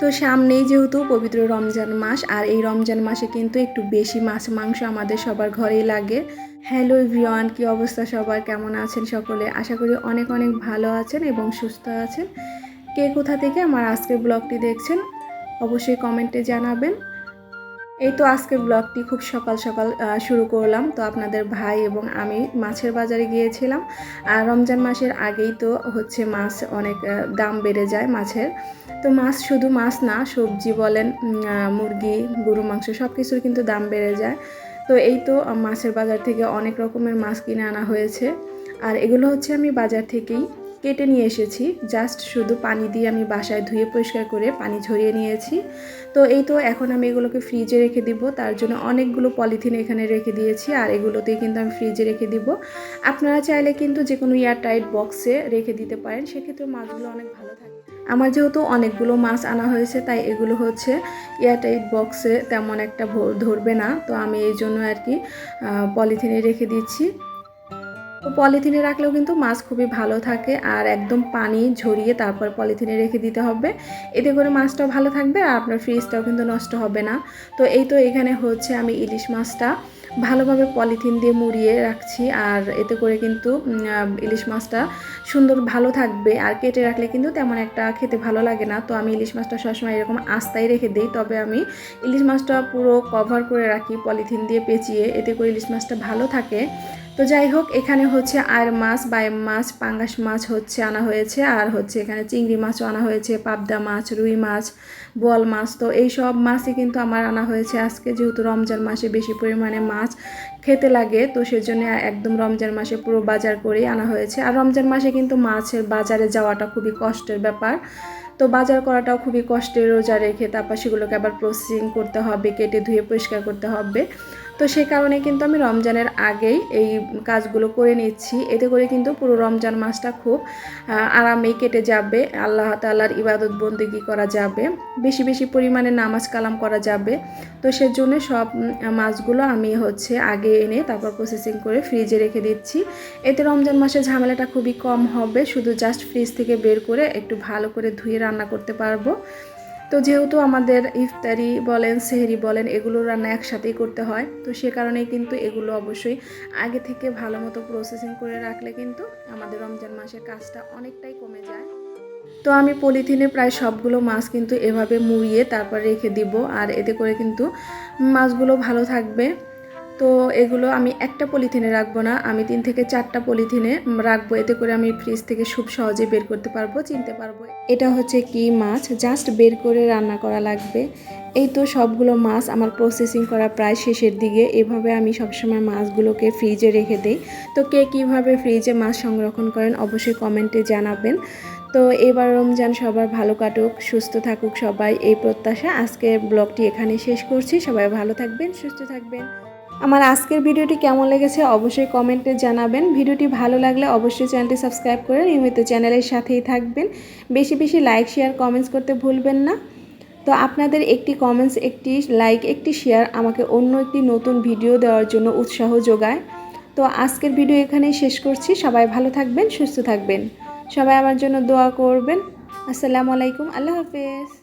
তো সামনেই যেহেতু পবিত্র রমজান মাস, আর এই রমজান মাসে কিন্তু একটু বেশি মাছ মাংস আমাদের সবার ঘরেই লাগে। হ্যালো ভিওয়ান কি অবস্থা সবার? কেমন আছেন সকলে? আশা করি অনেক অনেক ভালো আছেন এবং সুস্থ আছেন। কে কোথা থেকে আমার আজকের ব্লগটি দেখছেন, অবশ্যই কমেন্টে জানাবেন। এই তো আজকের ব্লগটি খুব সকাল সকাল শুরু করলাম। তো আপনাদের ভাই এবং আমি মাছের বাজারে গিয়েছিলাম। আর রমজান মাসের আগেই তো হচ্ছে মাছ অনেক দাম বেড়ে যায় মাছের। তো মাছ শুধু মাছ না, সবজি বলেন মুরগি গরু মাংস সব কিছুর কিন্তু দাম বেড়ে যায়। তো এই তো মাছের বাজার থেকে অনেক রকমের মাছ কিনে আনা হয়েছে। আর এগুলো হচ্ছে আমি বাজার থেকেই কেটে নিয়ে এসেছি। জাস্ট শুধু পানি দিয়ে আমি বাসায় ধুয়ে পরিষ্কার করে পানি ঝরিয়ে নিয়েছি। তো এই তো এখন আমি এগুলোকে ফ্রিজে রেখে দিব। তার জন্য অনেকগুলো পলিথিন এখানে রেখে দিয়েছি আর এগুলোতেই কিন্তু আমি ফ্রিজে রেখে দিব। আপনারা চাইলে কিন্তু যে কোনো এয়ার টাইট বক্সে রেখে দিতে পারেন। সেক্ষেত্রে মাছগুলো অনেক ভালো থাকে। আমার যেহেতু অনেকগুলো মাছ আনা হয়েছে, তাই এগুলো হচ্ছে এয়ারটাইট বক্সে তেমন একটা ধরবে না। তো আমি এই জন্য আর কি পলিথিনে রেখে দিচ্ছি। তো পলিথিনে রাখলেও কিন্তু মাছ খুবই ভালো থাকে আর একদম পানি ঝরিয়ে তারপর পলিথিনে রেখে দিতে হবে। এতে করে মাছটাও ভালো থাকবে আর আপনার ফ্রিজটাও কিন্তু নষ্ট হবে না। তো এই তো এখানে হচ্ছে আমি ইলিশ মাছটা ভালোভাবে পলিথিন দিয়ে মুড়িয়ে রাখছি আর এতে করে কিন্তু ইলিশ মাছটা সুন্দর ভালো থাকবে আর কেটে রাখলে কিন্তু তেমন একটা খেতে ভালো লাগে না। তো আমি ইলিশ মাছটা সবসময় এরকম আস্তায় রেখে দিই, তবে আমি ইলিশ মাছটা পুরো কভার করে রাখি পলিথিন দিয়ে পেঁচিয়ে। এতে করে ইলিশ মাছটা ভালো থাকে তো যাই হোক, এখানে হচ্ছে আয়ের মাছ বায়েম মাছ, পাঙ্গাস মাছ হচ্ছে আনা হয়েছে, আর হচ্ছে এখানে চিংড়ি মাছও আনা হয়েছে, পাবদা মাছ, রুই মাছ, বোয়াল মাছ। তো এই সব মাছই কিন্তু আমার আনা হয়েছে আজকে, যেহেতু রমজান মাসে বেশি পরিমাণে মাছ খেতে লাগে, তো সেজন্য একদম রমজান মাসে পুরো বাজার করেই আনা হয়েছে। আর রমজান মাসে কিন্তু মাছের বাজারে যাওয়াটা খুবই কষ্টের ব্যাপার। তো বাজার করাটাও খুবই কষ্টের রোজা রেখে, তারপর সেগুলোকে আবার প্রসেসিং করতে হবে, কেটে ধুয়ে পরিষ্কার করতে হবে। তো সেই কারণে কিন্তু আমি রমজানের আগেই এই কাজগুলো করে নিচ্ছি। এতে করে কিন্তু পুরো রমজান মাসটা খুব আরামেই কেটে যাবে। আল্লাহ তাল্লাহর ইবাদত বন্দেগি করা যাবে। বেশি বেশি পরিমাণে নামাজ কালাম করা যাবে। তো সেজন্য সব মাছগুলো আমি হচ্ছে আগে এনে তারপর প্রসেসিং করে ফ্রিজে রেখে দিচ্ছি। এতে রমজান মাসে ঝামেলাটা খুবই কম হবে। শুধু জাস্ট ফ্রিজ থেকে বের করে একটু ভালো করে ধুয়ে রান্না করতে পারব। তো যেহেতু আমাদের ইফতারি বলেন, সেহেরি বলেন, এগুলো রান্না একসাথেই করতে হয়, তো সে কারণেই কিন্তু এগুলো অবশ্যই আগে থেকে ভালো মতো প্রসেসিং করে রাখলে কিন্তু আমাদের রমজান মাসের কাজটা অনেকটাই কমে যায়। তো আমি পলিথিনে প্রায় সবগুলো মাছ কিন্তু এভাবে মুড়িয়ে তারপর রেখে দিব, আর এতে করে কিন্তু মাছগুলো ভালো থাকবে। তো এগুলো আমি একটা পলিথিনে রাখব না, আমি তিন থেকে চারটা পলিথিনে রাখব, এতে করে আমি ফ্রিজ থেকে খুব সহজে বের করতে পারব, চিনতে পারব। এটা হচ্ছে কি মাছ? জাস্ট বের করে রান্না করা লাগবে। এই তো সবগুলো মাছ আমার প্রসেসিং করা প্রায় শেষের দিকে। এভাবে আমি সবসময় মাছগুলোকে ফ্রিজে রেখে দিই। তো কে কীভাবে ফ্রিজে মাছ সংরক্ষণ করেন অবশ্যই কমেন্টে জানাবেন। তো এবার রমজান সবার ভালো কাটুক, সুস্থ থাকুক সবাই, এই প্রত্যাশা। আজকের ব্লগটি এখানে শেষ করছি। সবাই ভালো থাকবেন, সুস্থ থাকবেন। আমার আজকের ভিডিওটি কেমন লেগেছে অবশ্যই কমেন্টে জানাবেন। ভিডিওটি ভালো লাগলে অবশ্যই চ্যানেলটি সাবস্ক্রাইব করে নিয়মিত চ্যানেলের সাথেই থাকবেন। বেশি বেশি লাইক, শেয়ার, কমেন্টস করতে ভুলবেন না। তো আপনাদের একটি কমেন্টস, একটি লাইক, একটি শেয়ার আমাকে অন্য একটি নতুন ভিডিও দেওয়ার জন্য উৎসাহ যোগায়। তো আজকের ভিডিও এখানেই শেষ করছি। সবাই ভালো থাকবেন, সুস্থ থাকবেন। সবাই আমার জন্য দোয়া করবেন। আসসালামু আলাইকুম। আল্লাহ হাফেজ।